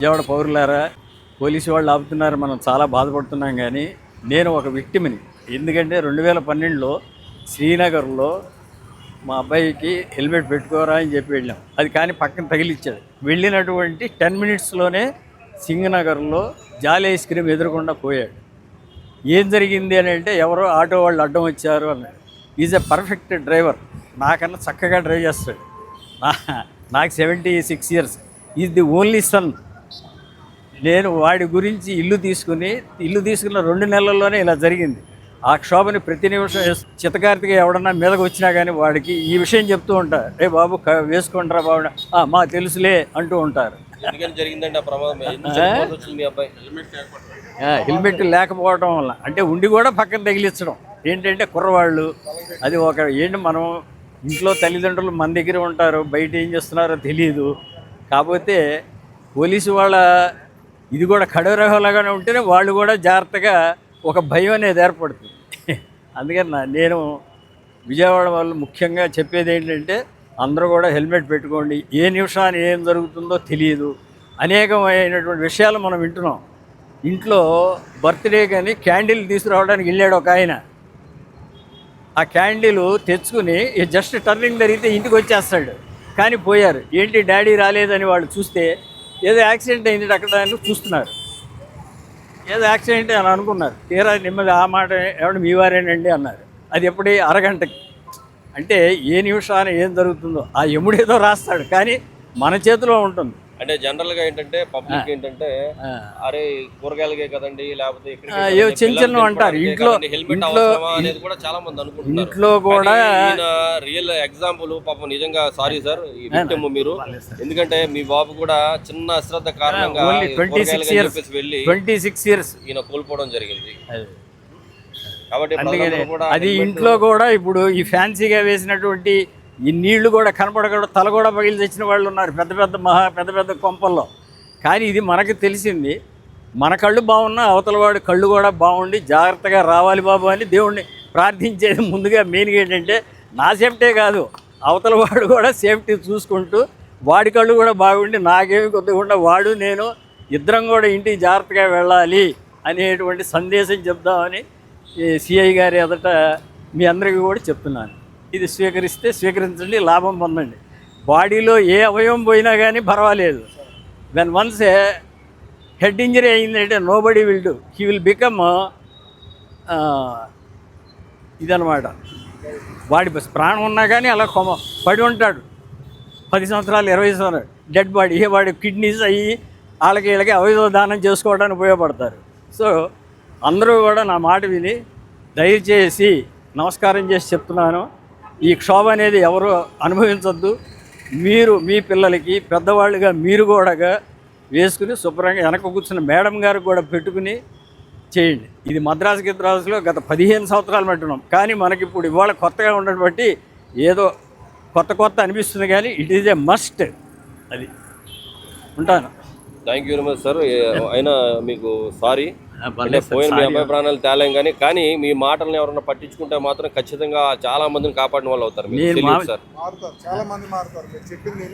Vijayawada పౌరులారా police వాళ్ళు ఆపుతున్నారు మనం చాలా బాధపడుతున్నాం కానీ నేను ఒక విక్టిమ్ని ఎందుకంటే రెండు వేల పన్నెండులో శ్రీనగర్లో మా అబ్బాయికి హెల్మెట్ పెట్టుకోరా అని చెప్పి వెళ్ళాం. అది కానీ పక్కన తగిలిచ్చాడు వెళ్ళినటువంటి టెన్ మినిట్స్లోనే సింగనగర్లో జాలి ఐస్ క్రీమ్ ఎదురకుండా పోయాడు. ఏం జరిగింది అని అంటే ఎవరో ఆటో వాళ్ళు అడ్డం వచ్చారు అన్నాడు. Is a perfect driver. నాకన్నా చక్కగా డ్రైవ్ చేస్తాడు. నాకు seventy six years. Is the only son. నేను వాడి గురించి ఇల్లు తీసుకుని ఇల్లు తీసుకున్న రెండు నెలల్లోనే ఇలా జరిగింది. ఆ క్షోభని ప్రతి నిమిషం చిత్తకార్తిక ఎవడన్నా మీదకి వచ్చినా కానీ వాడికి ఈ విషయం చెప్తూ ఉంటారు. ఏ బాబు వేసుకుంటారా బాబు "ఆ, మా తెలుసులే అంటూ ఉంటారు. హెల్మెట్ లేకపోవడం వల్ల. అంటే ఉండి కూడా పక్కన తగిలించడం. ఏంటంటే కుర్రవాళ్ళు. అది ఒక ఏంటి మనం ఇంట్లో తల్లిదండ్రులు మన దగ్గర ఉంటారు. బయట ఏం చేస్తున్నారో తెలియదు కాకపోతే పోలీసు వాళ్ళ ఇది కూడా కడవరహలాగానే ఉంటేనే వాళ్ళు కూడా జాగ్రత్తగా ఒక భయం అనేది ఏర్పడుతుంది. అందుకని నా- నేను విజయవాడ వాళ్ళు ముఖ్యంగా చెప్పేది ఏంటంటే అందరూ కూడా హెల్మెట్ పెట్టుకోండి. ఏ నిమిషాన్ని ఏం జరుగుతుందో తెలియదు. అనేకమైనటువంటి విషయాలు మనం వింటున్నాం. ఇంట్లో బర్త్డే కానీ క్యాండిల్ తీసుకురావడానికి వెళ్ళాడు ఒక ఆయన. ఆ క్యాండిల్ తెచ్చుకుని జస్ట్ టర్నింగ్ జరిగితే ఇంటికి వచ్చేస్తాడు. కానీ పోయారు. ఏంటి డాడీ రాలేదని వాళ్ళు చూస్తే ఏదో యాక్సిడెంట్ అయింది అక్కడ అని చూస్తున్నారు. ఏదో యాక్సిడెంట్ అని అనుకున్నారు. తీరా నెమ్మది ఆ మాట ఎవడు మీ వారేనండి అన్నారు. అది ఎప్పుడే అరగంటకి. అంటే ఏ నిమిషాన ఏం జరుగుతుందో ఆ యముడు ఏదో రాస్తాడు కానీ మన చేతిలో ఉంటుంది. అంటే జనరల్గా ఏంటంటే పబ్లిక్ ఏంటంటే. అరే కూరగాయలకే కదండి లేకపోతే చిన్న చిన్నవి అంటారు. ఇంట్లో- హెల్మెట్ అవసరమా అనేది కూడా చాలా మంది అనుకుంటున్నారు. ఇంట్లో కూడా రియల్ ఎగ్జాంపుల్ పాపం నిజంగా సారీ సార్ విక్టిమ్ మీరు. ఎందుకంటే మీ బాబు కూడా చిన్న అశ్రద్ధ కారణంగా ట్వంటీ సిక్స్ ఇయర్స్ వెళ్ళి ట్వంటీ సిక్స్ ఇయర్స్ ఈయన కోల్పోవడం జరిగింది. కాబట్టి అది ఇంట్లో కూడా ఇప్పుడు ఈ ఫ్యాన్సీగా వేసినటువంటి ఈ నీళ్ళు కూడా కనపడకుండా తల కూడా పగిలి తెచ్చిన వాళ్ళు ఉన్నారు పెద్ద పెద్ద మహా పెద్ద పెద్ద కొంపల్లో. కానీ ఇది మనకు తెలిసింది మన కళ్ళు బాగున్నా అవతల వాడి కళ్ళు కూడా బాగుండి జాగ్రత్తగా రావాలి బాబు అని దేవుణ్ణి ప్రార్థించేది ముందుగా మెయిన్గా ఏంటంటే నా సేఫ్టీ కాదు అవతల వాడు కూడా సేఫ్టీ చూసుకుంటూ వాడి కళ్ళు కూడా బాగుండి నాకేమి కొద్దిగా వాడు నేను ఇద్దరం కూడా ఇంటికి జాగ్రత్తగా వెళ్ళాలి అనేటువంటి సందేశం చెప్దామని ఈ సిఐ గారి ఎదుట మీ అందరికీ కూడా చెప్తున్నాను. ఇది స్వీకరిస్తే స్వీకరించండి లాభం పొందండి. బాడీలో ఏ అవయవం పోయినా కానీ పర్వాలేదు. దెన్ వన్స్ హెడ్ ఇంజరీ అయిందంటే nobody will do he will become ఇదనమాట వాడి బస్ ప్రాణం ఉన్నా కానీ అలా కొమ పడి ఉంటాడు. పది సంవత్సరాలు ఇరవై సంవత్సరాలు. డెడ్ బాడీ వాడి కిడ్నీస్ అయ్యి వాళ్ళకి వీళ్ళకి అవయవ దానం చేసుకోవడానికి ఉపయోగపడతారు. సో అందరూ కూడా నా మాట విని దయచేసి నమస్కారం చేసి చెప్తున్నాను. ఈ క్షోభ అనేది ఎవరు అనుభవించద్దు. మీరు మీ పిల్లలకి పెద్దవాళ్ళుగా మీరు కూడా వేసుకుని శుభ్రంగా వెనక కూర్చున్న మేడం గారికి కూడా పెట్టుకుని చేయండి. ఇది మద్రాసు గిద్రాసులో గత పదిహేను సంవత్సరాలు పెట్టున్నాం కానీ మనకి ఇప్పుడు ఇవాళ కొత్తగా ఉండడం బట్టి ఏదో కొత్త కొత్త అనిపిస్తుంది కానీ ఇట్ ఈజ్ ఏ మస్ట్ అది. ఉంటాను. Thank you very much sir అయినా మీకు సారీ పోయిన మీ. అబ్బాయి ప్రాణాలు తేలేం కానీ కానీ మీ మాటలను ఎవరైనా పట్టించుకుంటే మాత్రం ఖచ్చితంగా చాలా మందిని కాపాడిన వాళ్ళు అవుతారు చాలా మంది మారుతారు. మీరు చెప్పింది